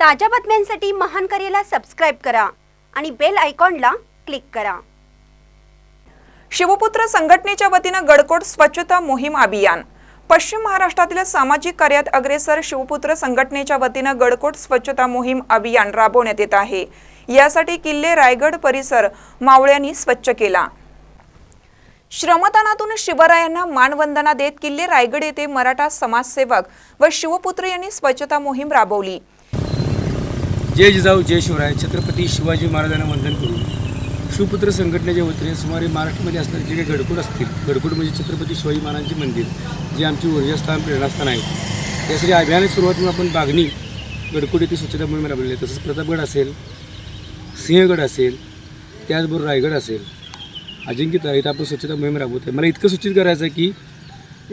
ताज्या बातम्यांसाठी महान करेला सबस्क्राईब करा आणि बेल आयकॉनला क्लिक करा. शिवपुत्र संघटनेच्या वतीनं गडकोट स्वच्छता मोहीम अभियान. पश्चिम महाराष्ट्रातील सामाजिक कार्यात अग्रेसर शिवपुत्र संघटनेच्या वतीनं गडकोट स्वच्छता मोहीम अभियान राबवण्यात येत आहे. यासाठी किल्ले रायगड परिसर मावळ्यांनी स्वच्छ केला. श्रमदानातून शिवरायांना मानवंदना देत किल्ले रायगड येथे मराठा समाजसेवक व शिवपुत्र यांनी स्वच्छता मोहीम राबवली. जय जिजाऊ जय शिवराय. छत्रपती शिवाजी महाराजांना वंदन करून शिवपुत्र संघटनेच्या वतीने सुमारे महाराष्ट्रामध्ये असणारे जे काही गडकोट असतील गडकोट म्हणजे छत्रपती शिवाजी महाराजांचे मंदिर जे आमची ऊर्जास्थान प्रेरणास्थान आहे. त्यासाठी अभियानाची सुरुवात म्हणून आपण बागणी गडकोट येथे स्वच्छता मोहीम राबवली आहे. तसंच प्रतापगड असेल सिंहगड असेल त्याचबरोबर रायगड असेल. अजिंक्यता इथं आपण स्वच्छता मोहीम राबवत आहे. मला इतकं सूचित करायचं आहे की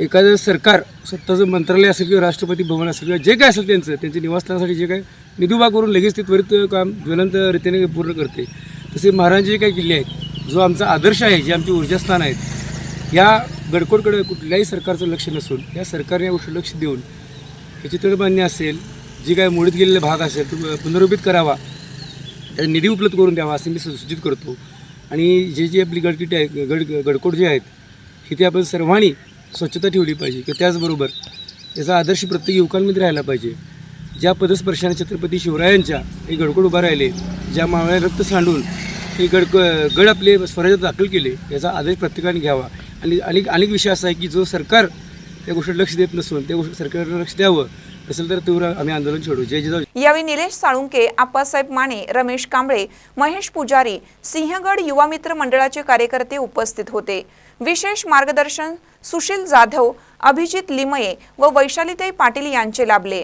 एखादं सरकार स्वतःचं मंत्रालय असेल किंवा राष्ट्रपती भवन असेल किंवा जे काय असेल त्यांचं त्यांच्या निवासस्थानासाठी जे काय निधी करून लगेच ते त्वरित काम ज्वलंत रीतीने पूर्ण करते. तसे महाराजांचे काही किल्ले आहेत. जो आमचा आदर्श आहे जे आमचे ऊर्जास्थान आहेत या गडकोडकडे कुठल्याही सरकारचं लक्ष नसून या सरकारने या गोष्टी लक्ष देऊन हे चित्रबांधणी असेल जी काय मोडीत गेलेले भाग असेल तो पुनरुभित करावा त्याचा निधी उपलब्ध करून द्यावा असे मी सु- सूचित करतो. आणि जे जे आपली गडकिटे आहेत गड गडकोट जे आहेत इथे आपण सर्वांनी स्वच्छता ठेवली पाहिजे. किंवा त्याचबरोबर याचा आदर्श प्रत्येक युवकांमध्ये राहिला पाहिजे. ज्या पदस्पर्शाने छत्रपती शिवरायांच्या हे गडकोट उभा राहिले ज्या मावळ्या रक्त सांडून हे गडक गड आपले स्वराज्यात दाखल केले याचा आदेश प्रत्येकाने घ्यावा. आणि अनेक अनेक विषय असा आहे की जो सरकार त्या गोष्टीत लक्ष देत नसून त्या गोष्टी सरकारनं लक्ष द्यावं असेल तर तीव्र आम्ही आंदोलन छेडू जय जिजाऊ. यावेळी निलेश साळुंके आप्पासाहेब माने रमेश कांबळे महेश पुजारी सिंहगड युवा मित्र मंडळाचे कार्यकर्ते उपस्थित होते. विशेष मार्गदर्शन सुशील जाधव अभिजित लिमये व वैशालीताई पाटील यांचे लाभले.